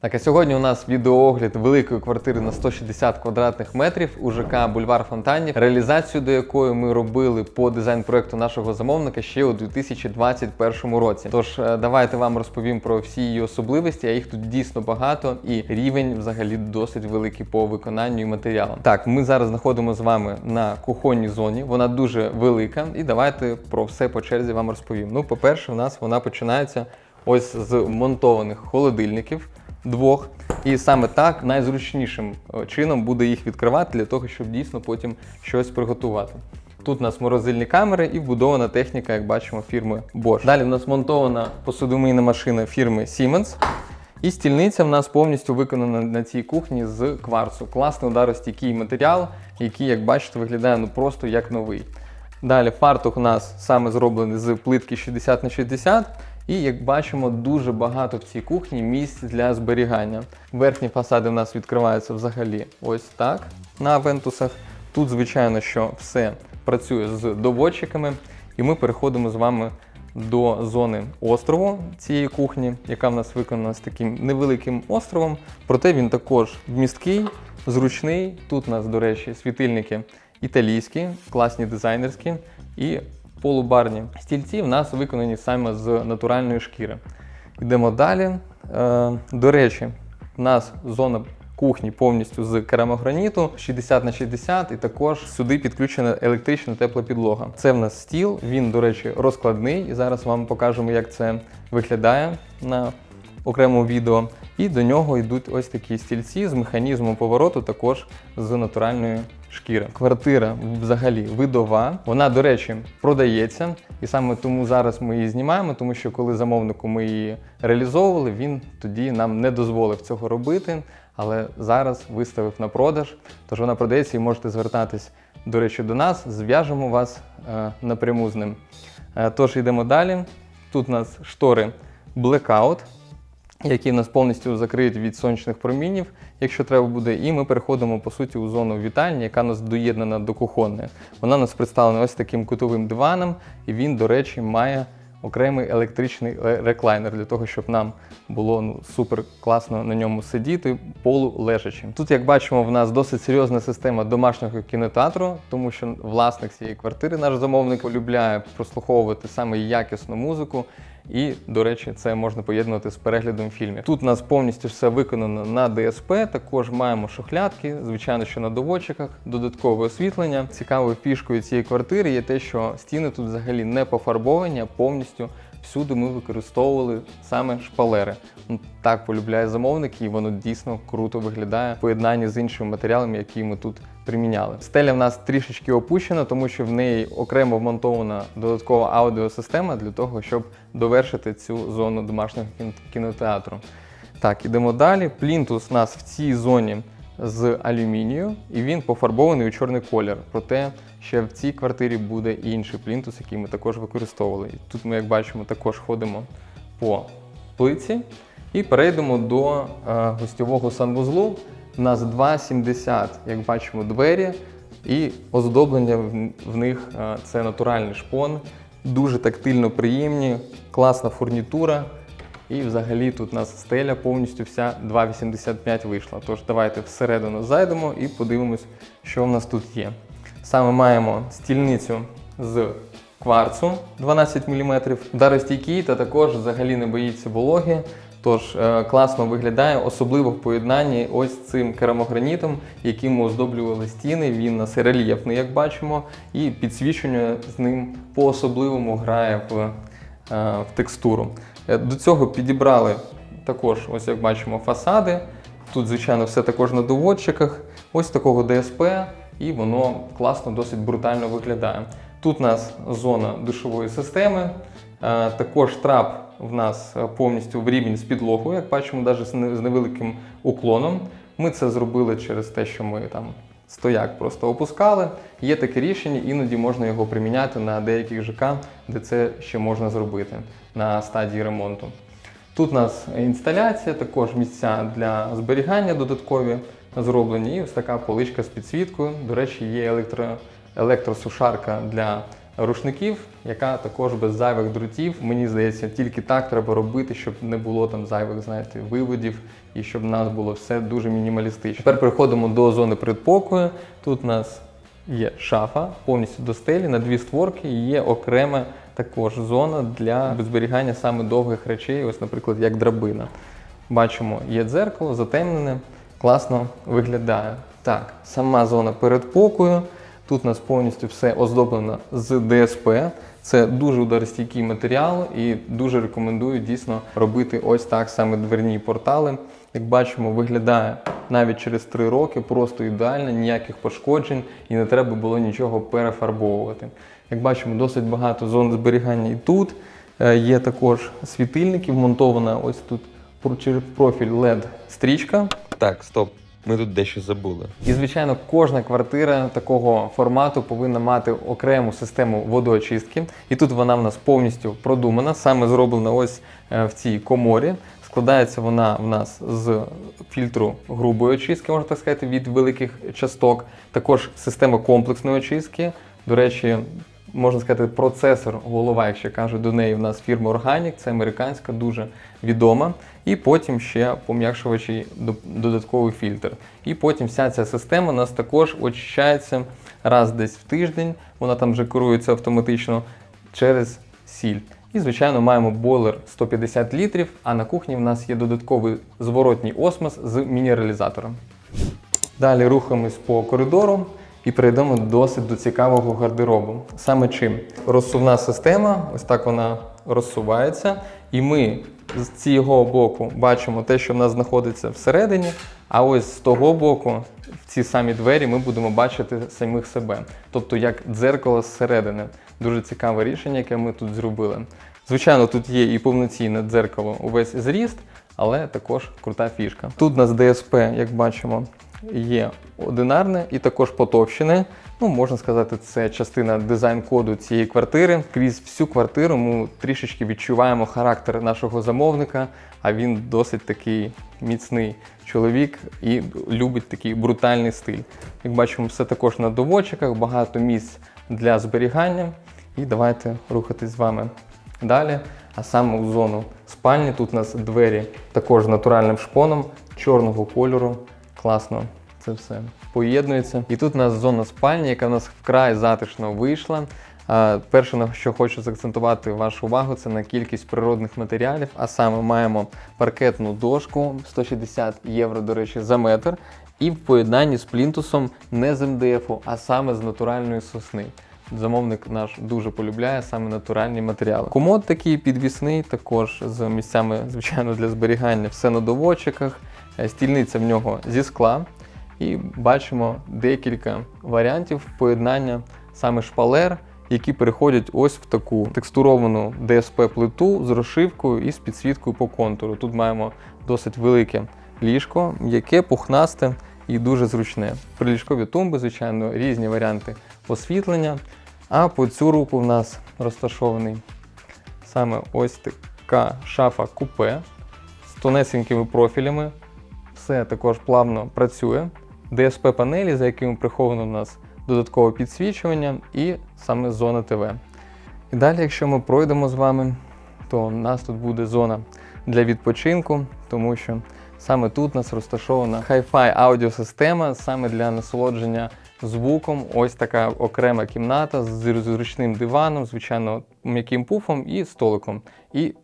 Так, а сьогодні у нас відеоогляд великої квартири на 160 квадратних метрів у ЖК Бульвар Фонтанів, реалізацію до якої ми робили по дизайн-проекту нашого замовника ще у 2021 році. Тож е, давайте вам розповім про всі її особливості, а їх тут дійсно багато, і рівень взагалі досить великий по виконанню і матеріалам. Так, ми зараз знаходимося з вами на кухонній зоні. Вона дуже велика, і давайте про все по черзі вам розповім. Ну, по-перше, у нас вона починається ось з монтованих холодильників двох. І саме так найзручнішим е, чином буде їх відкривати для того, щоб дійсно потім щось приготувати. Тут у нас морозильні камери і вбудована техніка, як бачимо, фірми Bosch. Далі у нас монтована посудомийна машина фірми Siemens. І стільниця в нас повністю виконана на цій кухні з кварцу. Класний ударостійкий матеріал, який, як бачите, виглядає ну просто як новий. Далі фартух у нас саме зроблений з плитки 60 на 60 і як бачимо, дуже багато в цій кухні місць для зберігання. Верхні фасади в нас відкриваються взагалі ось так на вентусах. Тут, звичайно, що все працює з доводчиками, і ми переходимо з вами до зони острову цієї кухні, яка в нас виконана з таким невеликим островом. Проте він також вмісткий, зручний. Тут у нас, до речі, світильники італійські, класні дизайнерські і полубарні стільці в нас виконані саме з натуральної шкіри. Йдемо далі. Е, до речі, у нас зона кухні повністю з керамограніту 60 на 60 і також сюди підключена електрична тепла підлога. Це в нас стіл, він, до речі, розкладний, і зараз вам покажемо, як це виглядає на окремому відео. І до нього йдуть ось такі стільці з механізмом повороту, також з натуральної шкіри. Квартира взагалі видова. Вона, до речі, продається, і саме тому зараз ми її знімаємо, тому що коли замовнику ми її реалізовували, він тоді нам не дозволив цього робити. Але зараз виставив на продаж, тож вона продається і можете звертатись, до речі, до нас, зв'яжемо вас е, напряму з ним. Е, тож йдемо далі. Тут у нас штори Blackout які нас повністю закриють від сонячних промінів, якщо треба буде. І ми переходимо по суті у зону вітальні, яка нас доєднана до кухонної. Вона нас представлена ось таким кутовим диваном, і він, до речі, має окремий електричний реклайнер для того, щоб нам було ну, супер класно на ньому сидіти полулежачи. Тут, як бачимо, в нас досить серйозна система домашнього кінотеатру, тому що власник цієї квартири, наш замовник, полюбляє прослуховувати саме якісну музику. І, до речі, це можна поєднувати з переглядом фільмів. Тут у нас повністю все виконано на ДСП. Також маємо шухлядки, звичайно, що на доводчиках, додаткове освітлення. Цікавою фішкою цієї квартири є те, що стіни тут взагалі не пофарбовані, а повністю всюди ми використовували саме шпалери. Ну, Так полюбляє замовник, і воно дійсно круто виглядає в поєднанні з іншими матеріалами, які ми тут приміняли. Стеля в нас трішечки опущена, тому що в неї окремо вмонтована додаткова аудіосистема для того, щоб довершити цю зону домашнього кінотеатру. Так, ідемо далі. Плінтус у нас в цій зоні з алюмінію, і він пофарбований у чорний колір. Проте ще в цій квартирі буде і інший плінтус, який ми також використовували. І тут ми, як бачимо, також ходимо по плиці і перейдемо до е, гостьового санвузлу. У нас 2,70, як бачимо, двері, і оздоблення в, них е, це натуральний шпон, дуже тактильно приємні, класна фурнітура. І взагалі тут у нас стеля повністю вся 2,85 вийшла. Тож давайте всередину зайдемо і подивимось, що в нас тут є. Саме маємо стільницю з кварцу 12 мм, даростійкий та також взагалі не боїться вологи. Тож е, класно виглядає, особливо в поєднанні ось цим керамогранітом, яким ми оздоблювали стіни. Він у нас рельєфний, як бачимо, і підсвічення з ним по-особливому грає в, е, в текстуру. Е, До цього підібрали також, ось як бачимо, фасади. Тут, звичайно, все також на доводчиках. Ось такого ДСП, і воно класно, досить брутально виглядає. Тут у нас зона душової системи. Е, Також трап в нас е, повністю в рівень з підлогою, як бачимо, навіть з невеликим уклоном. Ми це зробили через те, що ми там стояк просто опускали. Є таке рішення, іноді можна його приміняти на деяких ЖК, де це ще можна зробити на стадії ремонту. Тут у нас інсталяція, також місця для зберігання додаткові зроблені. І ось така поличка з підсвіткою. До речі, є електро, електросушарка для рушників, яка також без зайвих дротів. Мені здається, тільки так треба робити, щоб не було там зайвих, знаєте, виводів і щоб в нас було все дуже мінімалістично. Тепер переходимо до зони передпокою. Тут у нас є шафа повністю до стелі на дві створки. і Є окрема також зона для зберігання саме довгих речей, ось, наприклад, як драбина. Бачимо, є дзеркало, затемнене, класно виглядає. Так, сама зона передпокою. Тут у нас повністю все оздоблено з ДСП. Це дуже ударостійкий матеріал і дуже рекомендую дійсно робити ось так саме дверні портали. Як бачимо, виглядає навіть через 3 роки просто ідеально, ніяких пошкоджень і не треба було нічого перефарбовувати. Як бачимо, досить багато зон зберігання і тут. Е, Є також світильники, вмонтована ось тут через профіль LED стрічка. Так, стоп. Ми тут дещо забули. І, звичайно, кожна квартира такого формату повинна мати окрему систему водоочистки. І тут вона в нас повністю продумана, саме зроблена ось е, в цій коморі. Складається вона в нас з фільтру грубої очистки, можна так сказати, від великих часток. Також система комплексної очистки. До речі, можна сказати, процесор, голова, якщо кажуть, до неї в нас фірма Organic, це американська, дуже відома. І потім ще пом'якшувачі до- додатковий фільтр. І потім вся ця система у нас також очищається раз десь в тиждень. Вона там вже керується автоматично через сіль. І, звичайно, маємо бойлер 150 літрів, а на кухні в нас є додатковий зворотній осмос з мінералізатором. Далі рухаємось по коридору і перейдемо досить до цікавого гардеробу. Саме чим? Розсувна система, ось так вона розсувається, і ми з цього боку бачимо те, що в нас знаходиться всередині, а ось з того боку, в ці самі двері, ми будемо бачити самих себе. Тобто як дзеркало зсередини. Дуже цікаве рішення, яке ми тут зробили. Звичайно, тут є і повноцінне дзеркало увесь зріст, але також крута фішка. Тут у нас ДСП, як бачимо, є одинарне і також потовщене. Ну, можна сказати, це частина дизайн-коду цієї квартири. Крізь всю квартиру ми трішечки відчуваємо характер нашого замовника, а він досить такий міцний чоловік і любить такий брутальний стиль. Як бачимо, все також на доводчиках, багато місць для зберігання. І давайте рухатись з вами далі. А саме у зону спальні тут у нас двері також натуральним шпоном чорного кольору. Класно це все поєднується. І тут у нас зона спальні, яка в нас вкрай затишно вийшла. Перше, на що хочу заакцентувати вашу увагу, це на кількість природних матеріалів. А саме маємо паркетну дошку 160 євро, до речі, за метр. І в поєднанні з плінтусом не з МДФу, а саме з натуральної сосни. Замовник наш дуже полюбляє саме натуральні матеріали. Комод такий підвісний, також з місцями, звичайно, для зберігання, все на доводчиках. Е, Стільниця в нього зі скла. І бачимо декілька варіантів поєднання саме шпалер, які переходять ось в таку текстуровану ДСП-плиту з розшивкою і з підсвіткою по контуру. Тут маємо досить велике ліжко, м'яке, пухнасте і дуже зручне. Приліжкові тумби, звичайно, різні варіанти освітлення. А по цю руку в нас розташований саме ось така шафа купе з тонесенькими профілями. Все також плавно працює. DSP-панелі, за якими приховано в нас додаткове підсвічування і саме зона ТВ. І далі, якщо ми пройдемо з вами, то у нас тут буде зона для відпочинку, тому що саме тут у нас розташована Hi-Fi аудіосистема саме для насолодження звуком. Ось така окрема кімната з зручним диваном, звичайно, м'яким пуфом і столиком. І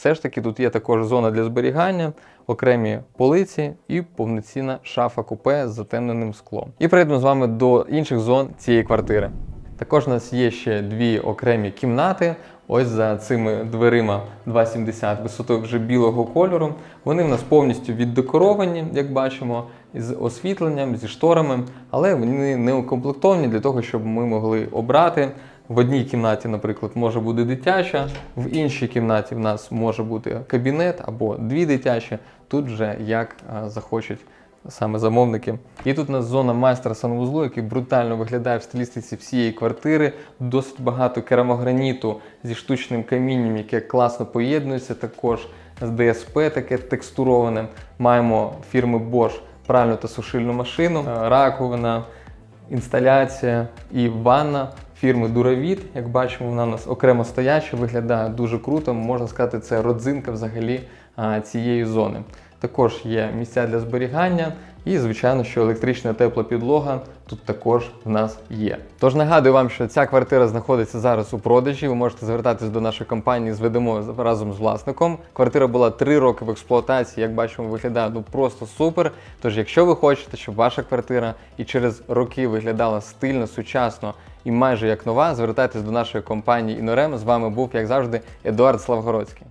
все ж таки тут є також зона для зберігання, окремі полиці і повноцінна шафа купе з затемненим склом. І перейдемо з вами до інших зон цієї квартири. Також у нас є ще дві окремі кімнати. Ось за цими дверима 2,70 висотою вже білого кольору. Вони в нас повністю віддекоровані, як бачимо, з освітленням, зі шторами, але вони не укомплектовані для того, щоб ми могли обрати. В одній кімнаті, наприклад, може бути дитяча, в іншій кімнаті в нас може бути кабінет або дві дитячі. Тут вже як а, захочуть саме замовники. І тут у нас зона майстра санвузлу, який брутально виглядає в стилістиці всієї квартири. Досить багато керамограніту зі штучним камінням, яке класно поєднується. Також з ДСП таке текстуроване. Маємо фірми Bosch пральну та сушильну машину, е, раковина, інсталяція і ванна. Фірми Дуравіт. Як бачимо, вона у нас окремо стояча, виглядає дуже круто. Можна сказати, це родзинка взагалі цієї зони. Також є місця для зберігання, і, звичайно, що електрична тепла підлога тут також в нас є. Тож нагадую вам, що ця квартира знаходиться зараз у продажі. Ви можете звертатись до нашої компанії, зведемо разом з власником. Квартира була 3 роки в експлуатації. Як бачимо, виглядає ну просто супер. Тож, якщо ви хочете, щоб ваша квартира і через роки виглядала стильно, сучасно і майже як нова, звертайтесь до нашої компанії Інорем. З вами був, як завжди, Едуард Славгородський.